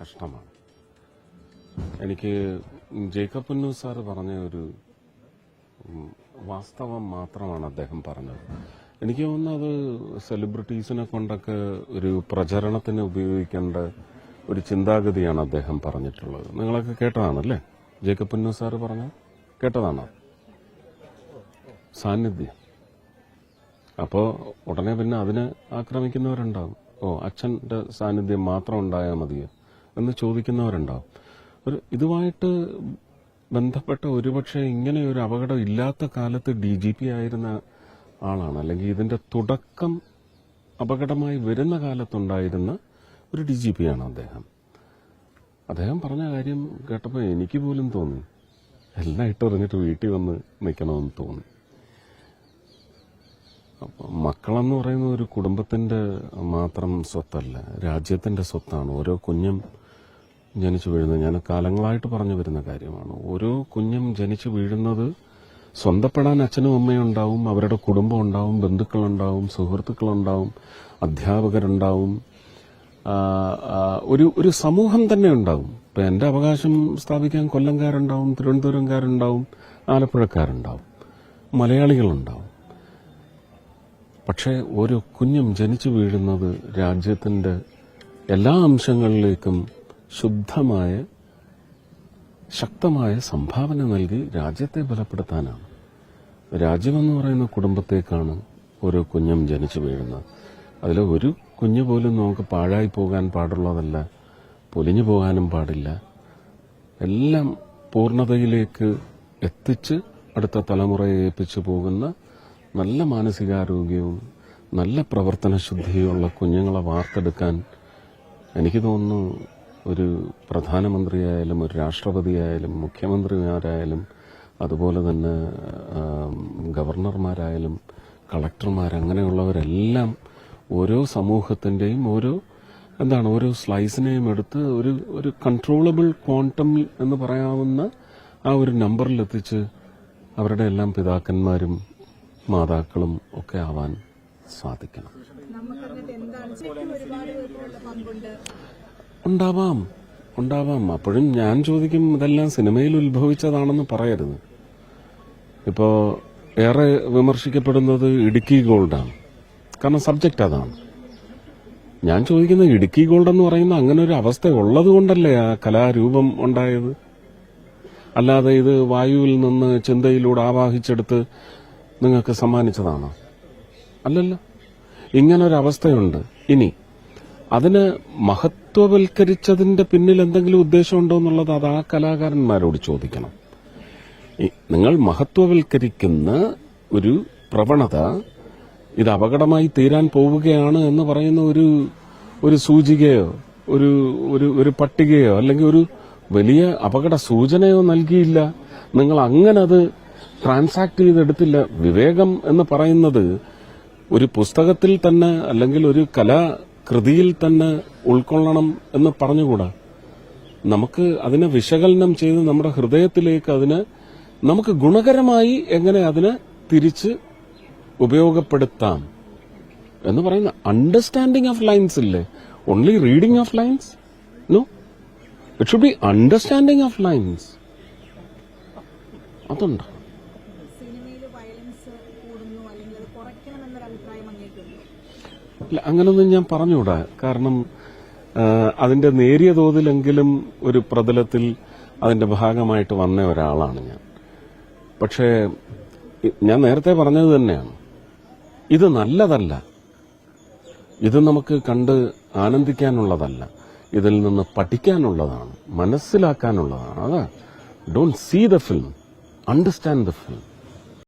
കഷ്ടമാണ്. എനിക്ക് Jacob ഉന്നു sir പറഞ്ഞ ഒരു വാസ്തവം മാത്രമാണ് അദ്ദേഹം പറഞ്ഞത്. എനിക്ക് തോന്നുന്നു അത് സെലിബ്രിറ്റീസിനെ കൊണ്ടൊക്കെ ഒരു പ്രചരണത്തിന് ഉപയോഗിക്കേണ്ട ഒരു ചിന്താഗതിയാണ് അദ്ദേഹം പറഞ്ഞിട്ടുള്ളത്. നിങ്ങളൊക്കെ കേട്ടതാണല്ലേ? ജേക്കബ് ഉന്നു സാർ പറഞ്ഞ കേട്ടതാണോ? സാന്നിധ്യം. അപ്പോൾ ഉടനെ പിന്നെ അതിനെ ആക്രമിക്കുന്നവരുണ്ടാവും. ഓ അച്ഛന്റെ സാന്നിധ്യം മാത്രം ഉണ്ടായാൽ മതിയോ? എന്ന് ചോദിക്കുന്നവരുണ്ടാവും ഒരു ഇതുമായിട്ട് ബന്ധപ്പെട്ട ഒരുപക്ഷെ ഇങ്ങനെ ഒരു അപകടം ഇല്ലാത്ത കാലത്ത് ഡി ജി പി ആയിരുന്ന ആളാണ്. അല്ലെങ്കിൽ ഇതിന്റെ തുടക്കം അപകടമായി വരുന്ന കാലത്തുണ്ടായിരുന്ന ഒരു ഡി ജി പി ആണ് അദ്ദേഹം. അദ്ദേഹം പറഞ്ഞ കാര്യം കേട്ടപ്പോൾ എനിക്ക് പോലും തോന്നി. എല്ലാം ഇട്ടെറിഞ്ഞിട്ട് വീട്ടിൽ വന്ന് നിൽക്കണമെന്ന് തോന്നി. മക്കളെന്ന് പറയുന്ന ഒരു കുടുംബത്തിന്റെ മാത്രം സ്വത്തല്ല രാജ്യത്തിന്റെ സ്വത്താണ്. ഓരോ കുഞ്ഞും ജനിച്ചു വീഴുന്നത്. ഞാൻ കാലങ്ങളായിട്ട് പറഞ്ഞു വരുന്ന കാര്യമാണ്. ഓരോ കുഞ്ഞും ജനിച്ചു വീഴുന്നത് സ്വന്തപ്പെടാൻ അച്ഛനും അമ്മയും ഉണ്ടാവും അവരുടെ കുടുംബം ഉണ്ടാവും ബന്ധുക്കളുണ്ടാവും സുഹൃത്തുക്കളുണ്ടാവും അധ്യാപകരുണ്ടാവും. ഒരു ഒരു സമൂഹം തന്നെ ഉണ്ടാവും. ഇപ്പം എന്റെ അവകാശം സ്ഥാപിക്കാൻ കൊല്ലംകാരുണ്ടാവും തിരുവനന്തപുരംകാരുണ്ടാവും ആലപ്പുഴക്കാരുണ്ടാവും മലയാളികളുണ്ടാവും. പക്ഷേ ഓരോ കുഞ്ഞും ജനിച്ചു വീഴുന്നത് രാജ്യത്തിന്റെ എല്ലാ അംശങ്ങളിലേക്കും ശുദ്ധമായ ശക്തമായ സംഭാവന നൽകി രാജ്യത്തെ ബലപ്പെടുത്താനാണ്. രാജ്യമെന്ന് പറയുന്ന കുടുംബത്തേക്കാണ് ഓരോ കുഞ്ഞും ജനിച്ചു വീഴുന്നത്. അതിൽ ഒരു കുഞ്ഞു പോലും നമുക്ക് പാഴായി പോകാൻ പാടുള്ളതല്ല പൊലിഞ്ഞു പോകാനും പാടില്ല. എല്ലാം പൂർണതയിലേക്ക് എത്തിച്ച് അടുത്ത തലമുറയെ ഏൽപ്പിച്ചു പോകുന്ന നല്ല മാനസികാരോഗ്യവും നല്ല പ്രവർത്തന ശുദ്ധിയുമുള്ള കുഞ്ഞുങ്ങളെ വാർത്തെടുക്കാൻ എനിക്ക് തോന്നുന്നു ഒരു പ്രധാനമന്ത്രിയായാലും ഒരു രാഷ്ട്രപതിയായാലും മുഖ്യമന്ത്രിമാരായാലും അതുപോലെ തന്നെ ഗവർണർമാരായാലും കളക്ടർമാർ അങ്ങനെയുള്ളവരെല്ലാം ഓരോ സമൂഹത്തിന്റെയും ഓരോ എന്താണ് ഓരോ സ്ലൈസിനെയും എടുത്ത് ഒരു ഒരു കൺട്രോളബിൾ ക്വാണ്ടം എന്ന് പറയാവുന്ന ആ ഒരു നമ്പറിലെത്തിച്ച് അവരുടെ എല്ലാം പിതാക്കന്മാരും മാതാക്കളും ഒക്കെ ആവാൻ സാധിക്കണം. ഉണ്ടാവാം. ഉണ്ടാവാം. അപ്പോഴും ഞാൻ ചോദിക്കും ഇതെല്ലാം സിനിമയിൽ ഉത്ഭവിച്ചതാണെന്ന് പറയരുത്. ഇപ്പോൾ ഏറെ വിമർശിക്കപ്പെടുന്നത് ഇടുക്കി ഗോൾഡാണ്. കാരണം സബ്ജക്റ്റ് അതാണ്. ഞാൻ ചോദിക്കുന്നത് ഇടുക്കി ഗോൾഡ് എന്ന് പറയുന്ന അങ്ങനെ ഒരു അവസ്ഥ ഉള്ളത് കൊണ്ടല്ലേ ആ കലാരൂപം ഉണ്ടായത്? അല്ലാതെ ഇത് വായുവിൽ നിന്ന് ചിന്തയിലൂടെ ആവാഹിച്ചെടുത്ത് നിങ്ങൾക്ക് സമ്മാനിച്ചതാണോ? അല്ലല്ലോ. ഇങ്ങനൊരവസ്ഥയുണ്ട്. ഇനി അതിന് മഹത്വവൽക്കരിച്ചതിന്റെ പിന്നിൽ എന്തെങ്കിലും ഉദ്ദേശമുണ്ടോ എന്നുള്ളത് അത് ആ കലാകാരന്മാരോട് ചോദിക്കണം. നിങ്ങൾ മഹത്വവൽക്കരിക്കുന്ന ഒരു പ്രവണത ഇത് അപകടമായി തീരാൻ പോവുകയാണ് എന്ന് പറയുന്ന ഒരു ഒരു സൂചികയോ ഒരു ഒരു ഒരു പട്ടികയോ അല്ലെങ്കിൽ ഒരു വലിയ അപകട സൂചനയോ നൽകിയില്ല. നിങ്ങൾ അങ്ങനെ അത് ട്രാൻസാക്ട് ചെയ്തെടുത്തില്ല. വിവേകം എന്ന് പറയുന്നത് ഒരു പുസ്തകത്തിൽ തന്നെ അല്ലെങ്കിൽ ഒരു കലാകൃതിയിൽ തന്നെ ഉൾക്കൊള്ളണം എന്ന് പറഞ്ഞുകൂടാ? നമുക്ക് അതിനെ വിശകലനം ചെയ്ത് നമ്മുടെ ഹൃദയത്തിലേക്ക് അതിന് നമുക്ക് ഗുണകരമായി എങ്ങനെ അതിനെ തിരിച്ച് ഉപയോഗപ്പെടുത്താം എന്ന് പറയുന്ന അണ്ടർസ്റ്റാൻഡിങ് ഓഫ് ലൈൻസ് ഇല്ലേ? Only reading of lines no it should be understanding of lines അതുണ്ട്. അങ്ങനൊന്നും ഞാൻ പറഞ്ഞുകൂടാ. കാരണം അതിന്റെ നേരിയ തോതിലെങ്കിലും ഒരു പ്രതലത്തിൽ അതിന്റെ ഭാഗമായിട്ട് വന്ന ഒരാളാണ് ഞാൻ. പക്ഷേ ഞാൻ നേരത്തെ പറഞ്ഞത് തന്നെയാണ്. ഇത് നല്ലതല്ല. ഇത് നമുക്ക് കണ്ട് ആനന്ദിക്കാനുള്ളതല്ല. ഇതിൽ നിന്ന് പഠിക്കാനുള്ളതാണ്. മനസ്സിലാക്കാനുള്ളതാണ്. അതാ. Don't see the film understand the film